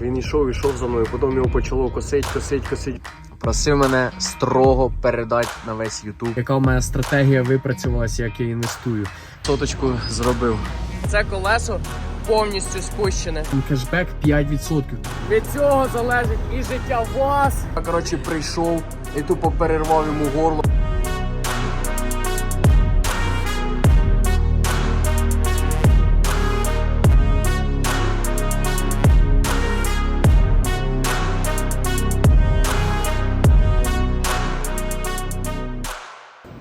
Він йшов, йшов за мною, потім його почало косить, косить, косить. Просив мене строго передати на весь Ютуб. Яка в мене стратегія випрацювалася, як я інвестую. Соточку зробив. Це колесо повністю спущене. Кешбек 5%. Від цього залежить і життя вас. Я, коротше, прийшов і тупо перервав йому горло.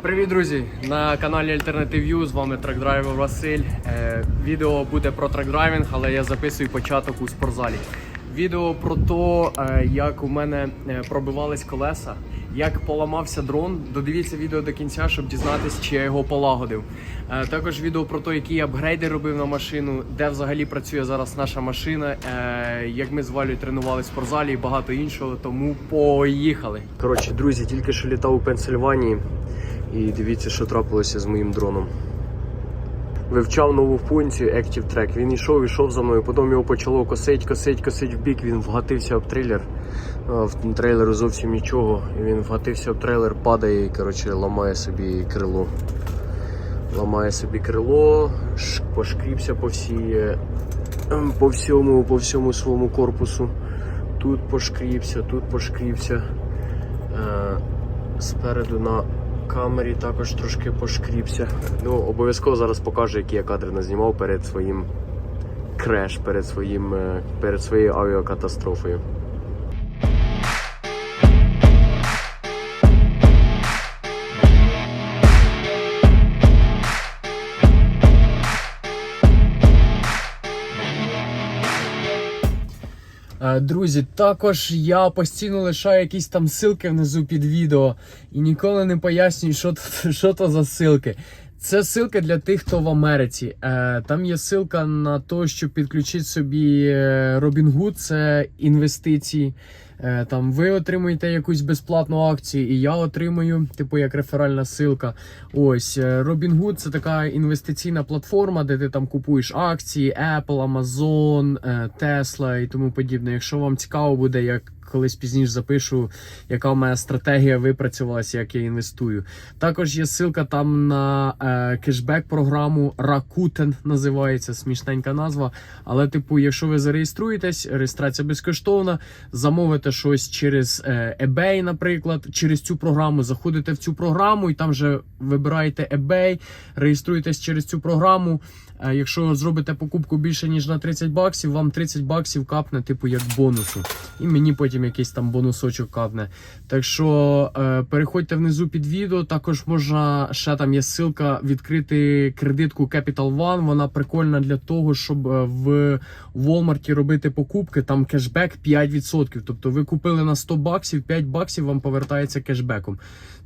Привіт, друзі! На каналі U, з вами трекдрайвер Василь. Е, відео буде про трекдрайвінг, але я записую початок у спортзалі. Відео про те, е, як у мене е, пробивались колеса, як поламався дрон. Додивіться відео до кінця, щоб дізнатися, чи я його полагодив. Е, також відео про те, які апгрейди робив на машину, де взагалі працює зараз наша машина, е, як ми з Валею тренували в спортзалі і багато іншого. Тому поїхали. Коротше, друзі, тільки що літав у Пенсильванії. І дивіться, що трапилося з моїм дроном. Вивчав нову функцію Active Track. Він йшов, йшов за мною, потім його почало косить, косить, косить в бік. Він вгатився об трейлер. В трейлеру зовсім нічого. І він вгатився об трейлер, падає і коротше, ламає собі крило. Ламає собі крило, пошкрібся по всій, ем, по всьому, по всьому своєму корпусу. Тут пошкрібся, тут пошкрібся. Е, спереду на камері також трошки пошкріпся. Ну, обов'язково зараз покажу, які я кадри назнімав перед своїм креш, перед своїм е, перед своєю авіакатастрофою. Друзі, також я постійно лишаю якісь там ссылки внизу під відео і ніколи не пояснюю, що, то- що то за ссылки. Це ссылка для тих, хто в Америці. Е, Там є ссылка на те, щоб підключити собі е, Robinhood, це інвестиції. Е, Там ви отримуєте якусь безплатну акцію, і я отримую, типу як реферальна ссылка. Ось е, Robinhood це така інвестиційна платформа, де ти там купуєш акції, Apple, Amazon, е, Tesla і тому подібне. Якщо вам цікаво буде, як колись пізніше запишу, яка в мене стратегія випрацювалася, як я інвестую. Також є ссылка там на е, кешбек програму Rakuten називається смішненька назва. Але, типу, якщо ви зареєструєтесь, реєстрація безкоштовна, замовите щось через е, eBay, наприклад, через цю програму заходите в цю програму і там вже вибираєте eBay, реєструєтесь через цю програму. Е, Якщо зробите покупку більше ніж на 30 баксів, вам 30 баксів капне, типу як бонусу. І мені потім якийсь там бонусочок капне. Так що е, переходьте внизу під відео. Також можна ще там є ссылка відкрити кредитку Capital One. Вона прикольна для того, щоб е, в Walmart робити покупки. Там кешбек 5%. Тобто ви купили на 100 баксів, 5 баксів вам повертається кешбеком.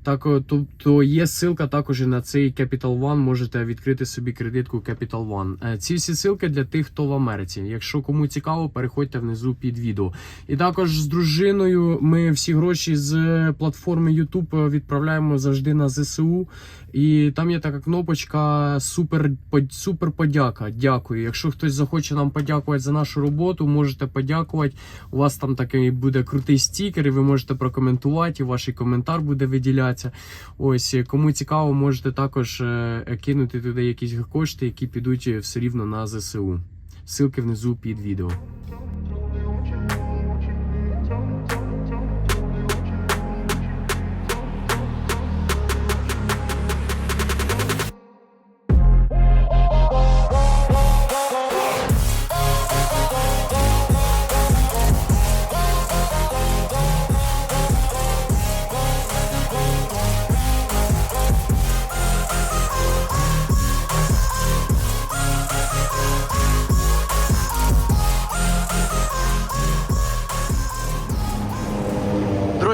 Так, тобто є ссылка також і на цей Capital One. Можете відкрити собі кредитку Capital One. Е, Ці всі ссылки для тих, хто в Америці. Якщо кому цікаво, переходьте внизу під відео. І також з дружиною ми всі гроші з платформи YouTube відправляємо завжди на ЗСУ. І там є така кнопочка супер, супер подяка. Дякую. Якщо хтось захоче нам подякувати за нашу роботу, можете подякувати. У вас там такий буде крутий стікер, і ви можете прокоментувати, і ваш коментар буде виділятися. Ось кому цікаво, можете також е, кинути туди якісь кошти, які підуть все рівно на ЗСУ. Ссылки внизу під відео.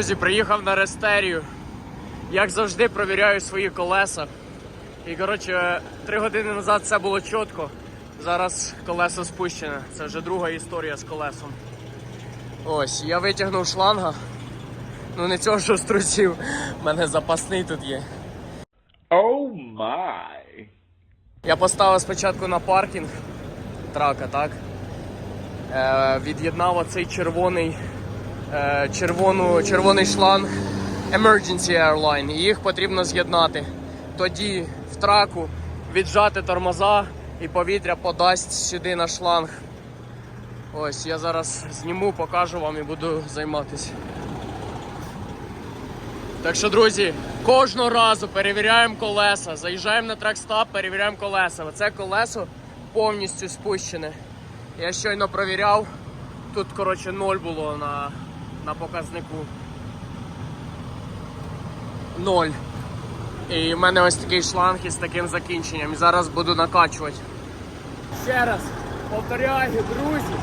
Друзі, приїхав на рестерію. Як завжди, провіряю свої колеса. І коротше, три години назад все було чітко. Зараз колесо спущене. Це вже друга історія з колесом. Ось, я витягнув шланга. Ну не цього, що з трусів. У мене запасний тут є. Oh my. Я поставив спочатку на паркінг трака, так? е, від'єднав оцей червоний, червону, червоний шланг Emergency Airline. І їх потрібно з'єднати. Тоді в траку віджати тормоза і повітря подасть сюди на шланг. Ось я зараз зніму, покажу вам і буду займатися. Так що, друзі, кожного разу перевіряємо колеса, заїжджаємо на трекстап, перевіряємо колеса. Оце колесо повністю спущене. Я щойно провіряв. Тут, коротше, ноль було на, на показнику. Ноль. І в мене ось такий шланг із таким закінченням. І зараз буду накачувати. Ще раз повторяю, друзі,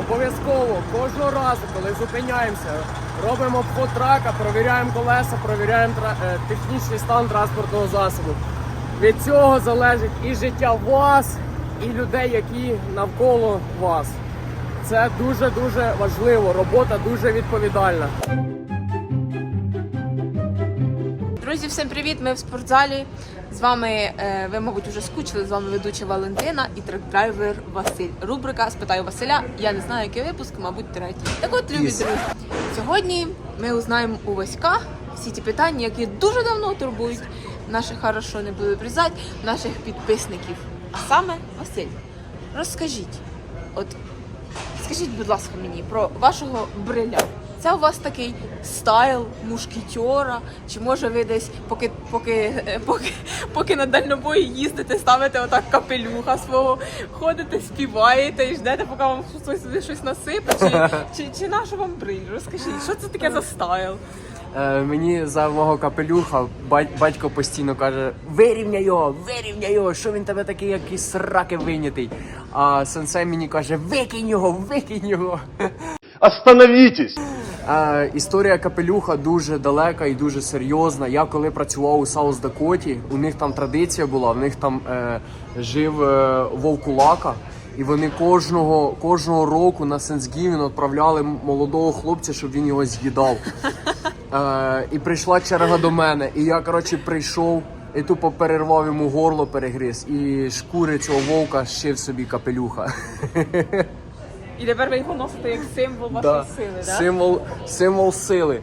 обов'язково кожного разу, коли зупиняємося, робимо обход трака, провіряємо колеса, провіряємо е, технічний стан транспортного засобу. Від цього залежить і життя вас, і людей, які навколо вас. Це дуже дуже важливо. Робота дуже відповідальна. Друзі, всім привіт! Ми в спортзалі. З вами е, ви, мабуть, вже скучили. З вами ведуча Валентина і трек-драйвер Василь. Рубрика Спитаю Василя. Я не знаю, який випуск, мабуть, третій. Так от, любі друзі, сьогодні ми узнаємо у Васька всі ті питання, які дуже давно турбують наших хорошо не буду обрізати, наших підписників. А саме Василь, розкажіть, от Скажіть, будь ласка, мені про вашого бриля. Це у вас такий стайл мушкетера? Чи може ви десь, поки, поки, е, поки, поки на дальнобої їздите, ставите отак капелюха свого, ходите, співаєте і ждете, поки вам хтось щось насипе? Чи, чи, чи наш вам бриль? Розкажіть, що це таке за стайл? Е, мені за мого капелюха бать- батько постійно каже: вирівняй його, вирівняй його, що він тебе такий якийсь сраки винятий. А сенсей мені каже: викинь його, викинь його. Остановитесь! Е, історія капелюха дуже далека і дуже серйозна. Я коли працював у Саус Дакоті, у них там традиція була, в них там е, жив е, вовкулака. І вони кожного, кожного року на Сенсгівін відправляли молодого хлопця, щоб він його з'їдав. Е, і прийшла черга до мене. І я, коротше, прийшов і тупо перервав йому горло, перегриз. І шкури цього вовка шив собі капелюха. І тепер ви його носите як символ вашої Да. сили, так? Символ, символ сили.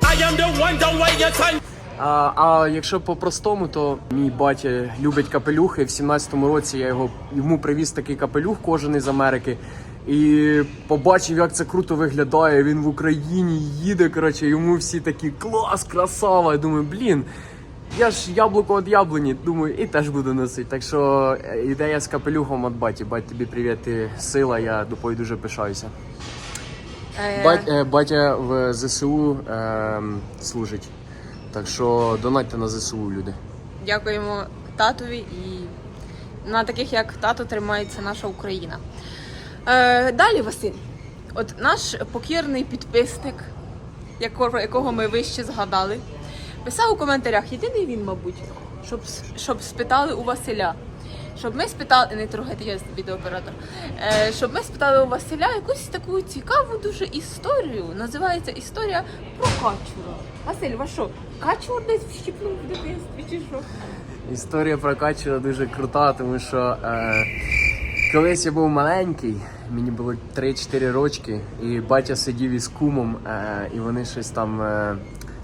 I am the one, the way you turn. А, а якщо по-простому, то мій батя любить капелюхи. В 17-му році я його йому привіз такий капелюх, кожен із Америки. І побачив, як це круто виглядає. Він в Україні їде. Коротше, йому всі такі клас, красава. Я думаю, блін. Я ж яблуко від яблуні, думаю, і теж буду носити. Так що е, ідея з капелюхом від баті. Бать, тобі привіт, ти сила, я тобою дуже пишаюся. Е, Бать, е, батя в ЗСУ е, служить. Так що донатьте на ЗСУ, люди. Дякуємо татові і на таких як тато тримається наша Україна. Е, далі, Василь, от наш покірний підписник, якого, якого ми вище згадали, писав у коментарях, єдиний він, мабуть, щоб, щоб спитали у Василя. Щоб ми спитали, не трогайте, я відеооператор. Е, щоб ми спитали у Василя якусь таку цікаву дуже історію. Називається історія про качура. Василь, вас що, качур десь вщипнув в дитинстві чи що? Історія про Качера дуже крута, тому що е, колись я був маленький, мені було 3-4 рочки, і батя сидів із кумом, е, і вони щось там е,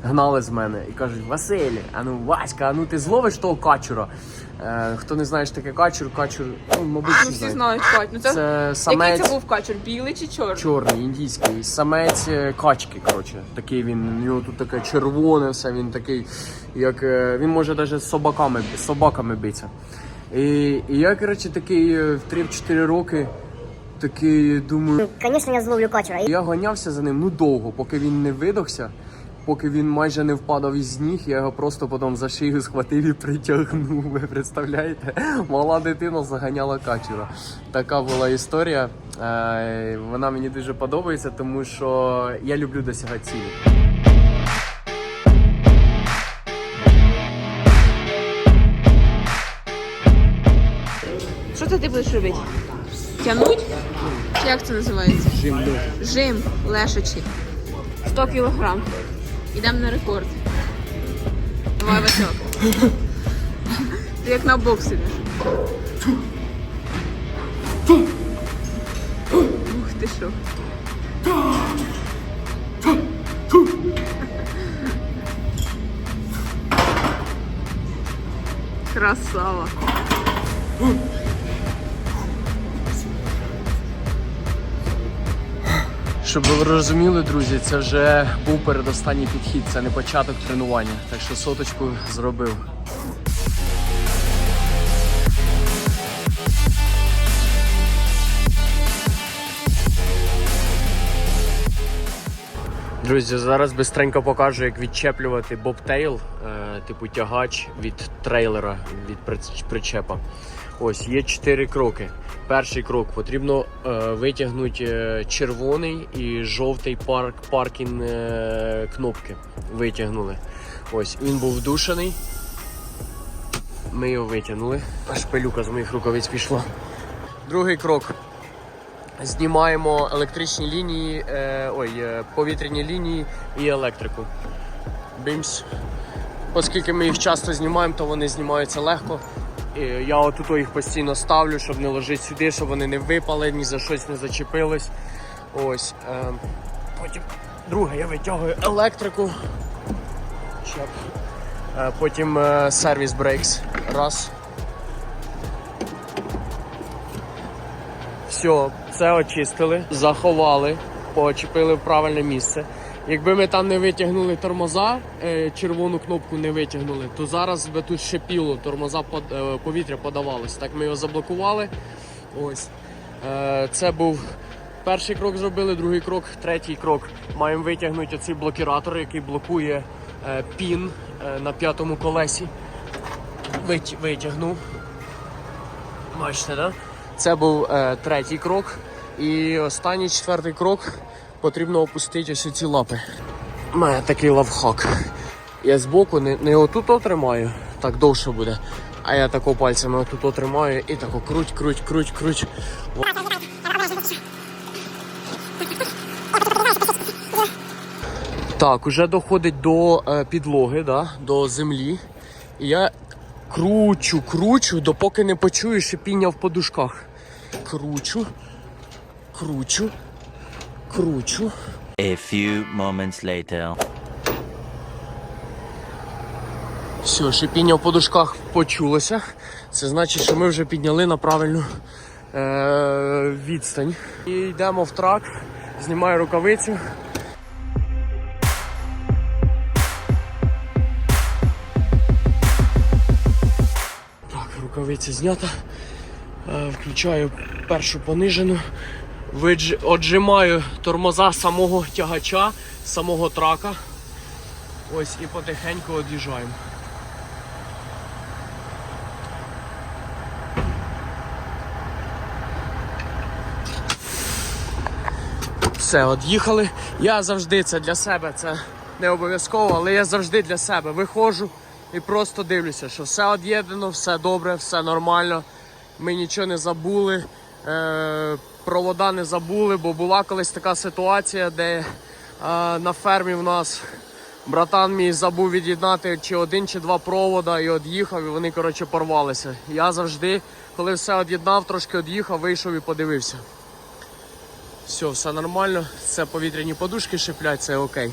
гнали з мене і кажуть: Василь, а ну Васька, а ну ти зловиш того качура. Е, хто не знає, що таке качур, качур, ну, мабуть, Ну, всі знають. знають качур. Ну, це, Це Який самець. це був качур? Білий чи чорний? Чорний, індійський, самець е, качки, коротше. Такий він, у нього тут таке червоне, все, він такий, як е, він може навіть з собаками, з собаками битися. І, і я, коротше, такий е, в 3-4 роки, такий думаю. Конечно, я зловлю качера. Я ганявся за ним ну довго, поки він не видохся, поки він майже не впадав із ніг, я його просто потім за шию схватив і притягнув. Ви представляєте? Мала дитина заганяла качера. Така була історія. Е, Вона мені дуже подобається, тому що я люблю досягати цілі. Що це ти будеш робити? Тянуть? Як це називається? Жим Жим лешачий. 100 кілограм. Йдемо на рекорд. Давай, Васьок. Ти як на боксі. Ух Ти що? Красава. Щоб ви розуміли, друзі, це вже був передостанній підхід, це не початок тренування. Так що соточку зробив. Друзі, зараз бистренько покажу, як відчеплювати бобтейл, е, типу тягач від трейлера, від причепа. Ось є чотири кроки. Перший крок потрібно е, витягнути е, червоний і жовтий парк паркінг е, кнопки. Витягнули. Ось він був вдушений. Ми його витягнули. Аж пилюка з моїх рукавиць пішла. Другий крок. Знімаємо електричні лінії, е, ой, е, повітряні лінії і електрику. Бімс. Оскільки ми їх часто знімаємо, то вони знімаються легко. І я отут їх постійно ставлю, щоб не ложити сюди, щоб вони не випали, ні за щось не зачепились. Ось. Е, потім друге, я витягую електрику. Щап. Е, потім е, сервіс брейкс. Раз. Все, це очистили, заховали, почепили в правильне місце. Якби ми там не витягнули тормоза, е, червону кнопку не витягнули, то зараз би тут шипіло, тормоза е, повітря подавалось. Так ми його заблокували. Ось. Е, Це був перший крок зробили, другий крок, третій крок. Маємо витягнути цей блокіратор, який блокує пін на п'ятому колесі. Витягнув. Бачите, да? Це був третій крок. І останній четвертий крок потрібно опустити ось ці лапи. У мене такий лавхак. Я збоку не, не отут отримаю, так довше буде. А я тако пальцями отут отримаю і тако круть, круть, круть, круть. Так, уже доходить до е, підлоги, да, до землі. І я кручу, кручу, допоки не почую шипіння в подушках. Кручу, кручу, кручу. A few moments later. Все, шипіння в подушках почулося. Це значить, що ми вже підняли на правильну е- відстань. І йдемо в трак, знімаю рукавицю. Так, рукавиця знята. Е, Включаю першу понижену. Видж... Отжимаю тормоза самого тягача, самого трака. Ось і потихеньку од'їжджаємо. Все, од'їхали. Я завжди це для себе, це не обов'язково, але я завжди для себе виходжу і просто дивлюся, що все од'єднано, все добре, все нормально. Ми нічого не забули, е, провода не забули, бо була колись така ситуація, де е, на фермі в нас братан мій забув від'єднати чи один, чи два провода і од'їхав, і вони коротше порвалися. Я завжди, коли все од'єднав, трошки од'їхав, вийшов і подивився. Все, все нормально, це повітряні подушки шиплять, це окей.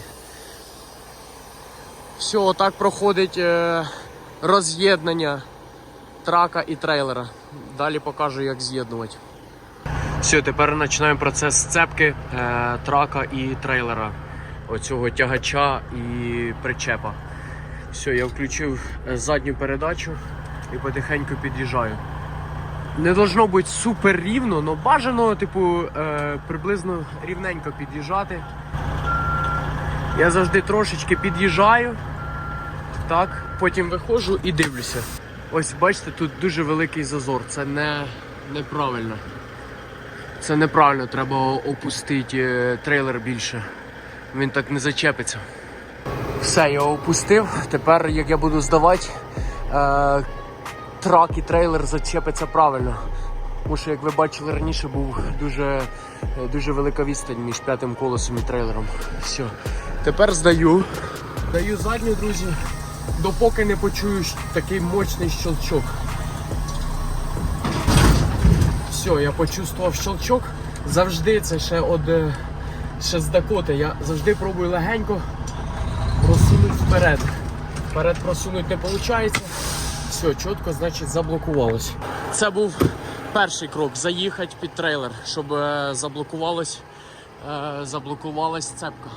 Все, отак проходить е, роз'єднання трака і трейлера. Далі покажу, як з'єднувати. Все, тепер починаємо процес сцепки е, трака і трейлера. Оцього тягача і причепа. Все, я включив е, задню передачу і потихеньку під'їжджаю. Не должно бути супер рівно, але бажано, типу, е, приблизно рівненько під'їжджати. Я завжди трошечки під'їжджаю, так, потім виходжу і дивлюся. Ось бачите, тут дуже великий зазор. Це не, неправильно. Це неправильно, треба опустити е, трейлер більше. Він так не зачепиться. Все, я опустив. Тепер, як я буду здавати, е, трак і трейлер зачепиться правильно. Тому що, як ви бачили раніше, був дуже, е, дуже велика відстань між п'ятим колесом і трейлером. Все. Тепер здаю. Даю задню, друзі, допоки не почую такий мощний щелчок. Все, я почувствував щелчок. завжди це ще од е, ще з Дакоти. Я завжди пробую легенько просунути вперед. Вперед просунути не виходить. Все, чітко, значить, заблокувалось. Це був перший крок заїхати під трейлер, щоб е, заблокувалось, е, заблокувалась цепка.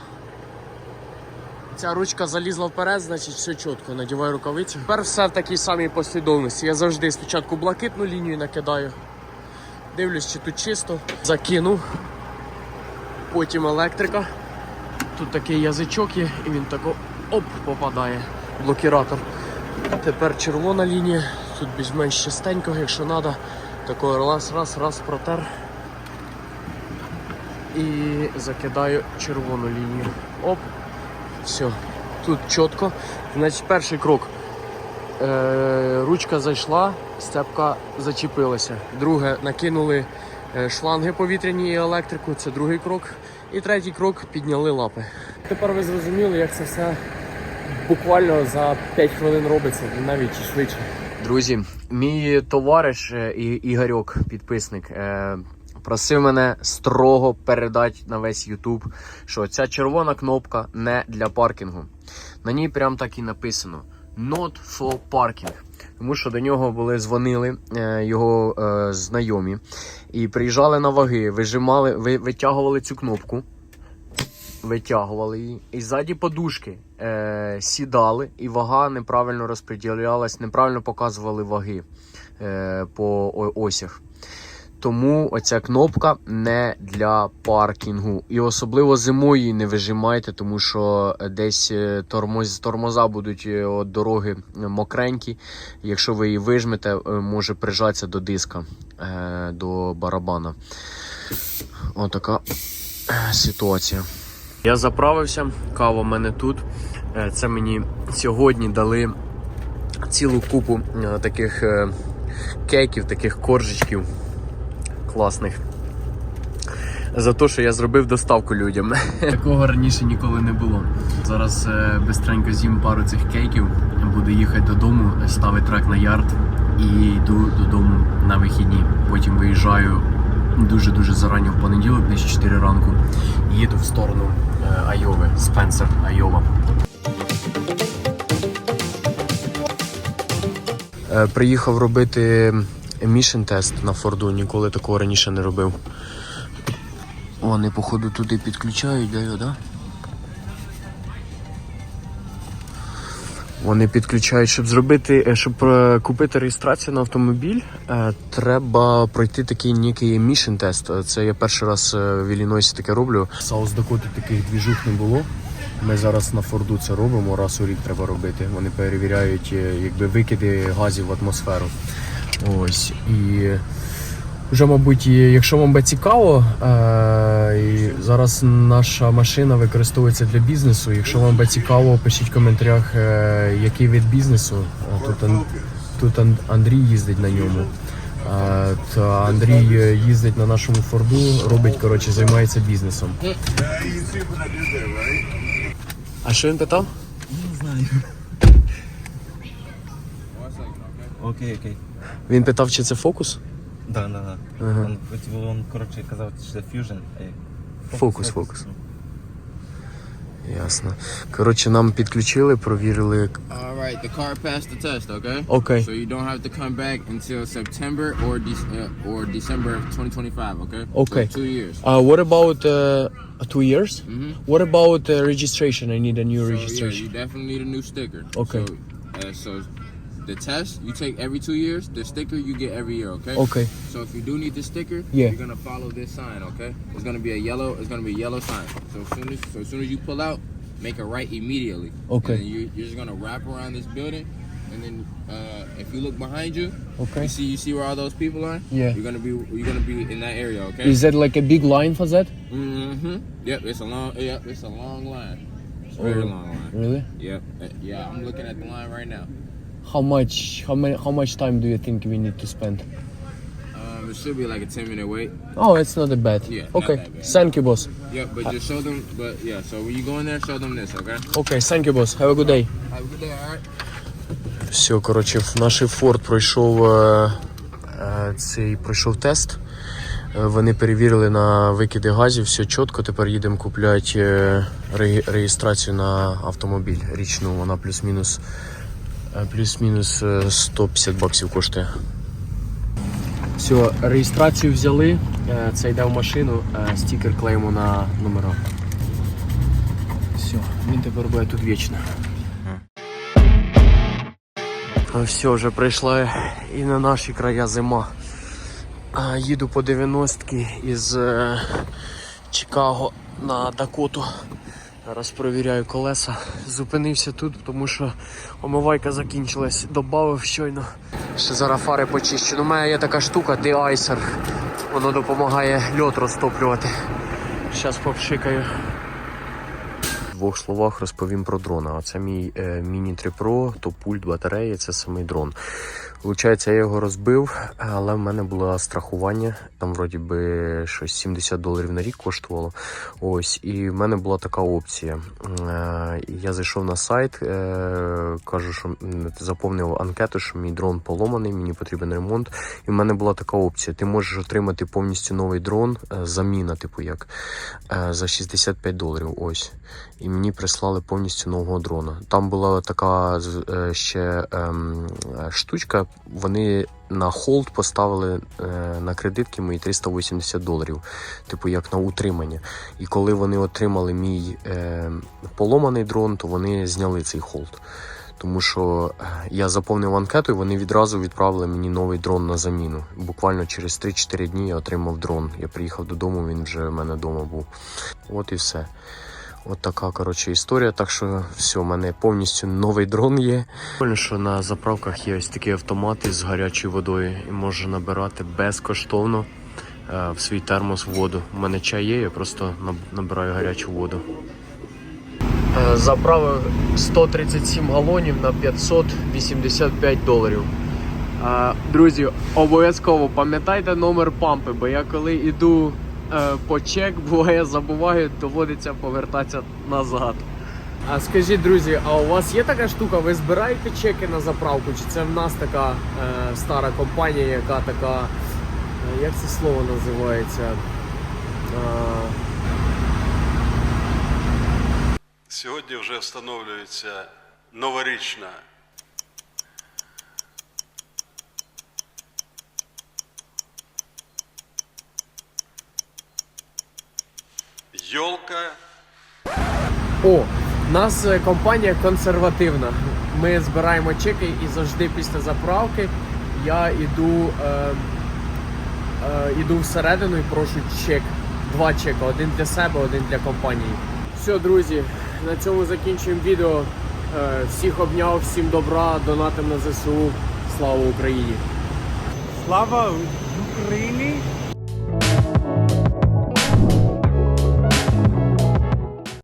Ця ручка залізла вперед, значить все чітко, надіваю рукавиці. Тепер все в такій самій послідовності. Я завжди спочатку блакитну лінію накидаю. Дивлюсь, чи тут чисто. Закинув. Потім електрика. Тут такий язичок є, і він тако оп, попадає. Блокіратор. Тепер червона лінія. Тут більш-менш чистенько, якщо треба. Такий раз, раз, раз протер. І закидаю червону лінію. Оп. Все. Тут чітко. Значить, перший крок. Е, ручка зайшла, степка зачепилася. Друге, накинули е, шланги повітряні і електрику. Це другий крок. І третій крок підняли лапи. Тепер ви зрозуміли, як це все буквально за 5 хвилин робиться, навіть і швидше. Друзі, мій товариш е, І- Ігорьок, підписник, е, просив мене строго передати на весь Ютуб, що ця червона кнопка не для паркінгу. На ній прям так і написано: Not for parking. Тому що до нього були дзвонили е, його е, знайомі і приїжджали на ваги, вижимали, ви, витягували цю кнопку витягували її. І ззаді подушки е, сідали, і вага неправильно розподілялась, неправильно показували ваги е, по осях. Тому оця кнопка не для паркінгу. І особливо зимою її не вижимайте, тому що десь е, тормоз, тормоза будуть е, від дороги мокренькі. Якщо ви її вижмете, е, може прижатися до диска, е, до барабана. Отака е, ситуація. Я заправився, кава в мене тут. Е, Це мені сьогодні дали цілу купу е, таких е, кейків, таких коржичків класних. За те, що я зробив доставку людям. Такого раніше ніколи не було. Зараз е, бистренько з'їм пару цих кейків, буду їхати додому, ставити трак на ярд і йду додому на вихідні. Потім виїжджаю дуже-дуже зарані в понеділок, десь 4 ранку. і Їду в сторону е, Айови, Спенсер, Айова. Е, Приїхав робити емішн тест на Форду, ніколи такого раніше не робив. Вони, походу, туди підключають, да, його, да? Вони підключають, щоб зробити, е, щоб е, купити реєстрацію на автомобіль, е, треба пройти такий некий емішн тест. Це я перший раз в Іллінойсі таке роблю. Саус Дакоти таких двіжух не було. Ми зараз на Форду це робимо, раз у рік треба робити. Вони перевіряють якби викиди газів в атмосферу. Ось і вже, мабуть, якщо вам би цікаво, е, і зараз наша машина використовується для бізнесу. Якщо вам би цікаво, пишіть в коментарях, е, який вид бізнесу. Тут, тут Андрій їздить на ньому. Е, Та Андрій їздить на нашому Форду, робить, коротше, займається бізнесом. А що він питав? Окей, окей. Він питав, чи це фокус? Да, да, да. Ага. Он, він, коротше, казав, що це Fusion. е, Фокус, фокус. Ясно. Коротше, нам підключили, провірили. All right, the car passed the test, okay? Okay. So you don't have to come back until September or De- uh, or December of 2025, okay? Okay. So two years. Uh, what about uh, two years? Mhm. What about uh, registration? I need a new So yeah, registration. you definitely need a new sticker. Okay. So, uh, so the test you take every two years. The sticker you get every year, okay? Okay. So if you do need the sticker, Yeah. you're gonna follow this sign, okay? It's gonna be a yellow. It's gonna be a yellow sign. So as soon as so as soon as you pull out, make a right immediately. Okay. And you, you're just gonna wrap around this building, and then uh, if you look behind you, Okay. you see you see where all those people are. Yeah. You're gonna be you're gonna be in that area, okay? Is that like a big line for that? Mm-hmm. Yep. It's a long. Yep. It's a long line. It's a very Oh. long line. Really? Yep. Uh, Yeah. I'm looking at the line right now. How much? How many? How much time do you think we need to spend? Um, it should be like a 10 minute wait. Oh, it's not that bad. Yeah, not Okay. that bad. Thank you, boss. Yep. But just show them. But yeah. So when you go in there, show them this, okay? Okay, thank you, boss. Have a good day. Have a good day. All right. Все, коротше, в- наш Форд пройшов е, е, цей пройшов тест. Е, Вони перевірили на викиди газів, все чітко. Тепер їдемо купляти е, реї- реєстрацію на автомобіль річну. Вона плюс-мінус е, плюс-мінус е, 150 баксів коштує. Все, реєстрацію взяли. Е, Це йде в машину, е, стікер клеїмо на номера. Все, він тепер буде тут вічно. Все, вже прийшла і на наші края зима. Їду по 90-ки із е, Чикаго на Дакоту. Зараз провіряю колеса. Зупинився тут, тому що омивайка закінчилась. Добавив щойно. Ще зараз фари почищу. Ну, У мене є така штука, деайсер. Воно допомагає льот розтоплювати. Зараз попшикаю. В двох словах розповім про дрона. Оце мій е, Mini 3 Pro, то пульт батареї, це самий дрон. Виходить, я його розбив, але в мене було страхування. Там вроді би щось 70 доларів на рік коштувало. Ось, і в мене була така опція. Е, Я зайшов на сайт, е, кажу, що заповнив анкету, що мій дрон поломаний, мені потрібен ремонт. І в мене була така опція. Ти можеш отримати повністю новий дрон, е, заміна, типу як за 65 доларів. Ось. І мені прислали повністю нового дрона. Там була така ще ем, штучка. Вони на холд поставили е, на кредитки мої 380 доларів, типу як на утримання. І коли вони отримали мій е, поломаний дрон, то вони зняли цей холд. Тому що е, я заповнив анкету, і вони відразу відправили мені новий дрон на заміну. Буквально через 3-4 дні я отримав дрон. Я приїхав додому, він вже в мене вдома був. От і все. От така коротше історія. Так що все, у мене повністю новий дрон є. Прикольно, що на заправках є ось такі автомати з гарячою водою і можна набирати безкоштовно е, в свій термос воду. У мене чай є, я просто набираю гарячу воду. Е, Заправив 137 галонів на 585 доларів. Е, Друзі, обов'язково пам'ятайте номер пампи, бо я коли йду по чек, буває забуваю, доводиться повертатися назад. А скажіть, друзі, а у вас є така штука? Ви збираєте чеки на заправку? Чи це в нас така е, стара компанія, яка така. е, як це слово називається? Е, Сьогодні вже встановлюється новорічна йолка. О, в нас е, компанія консервативна. Ми збираємо чеки і завжди після заправки я іду, е, е, іду всередину і прошу чек. Два чека, один для себе, один для компанії. Все, друзі, на цьому закінчуємо відео. Е, всіх обняв, всім добра, донатим на ЗСУ. Слава Україні! Слава Україні!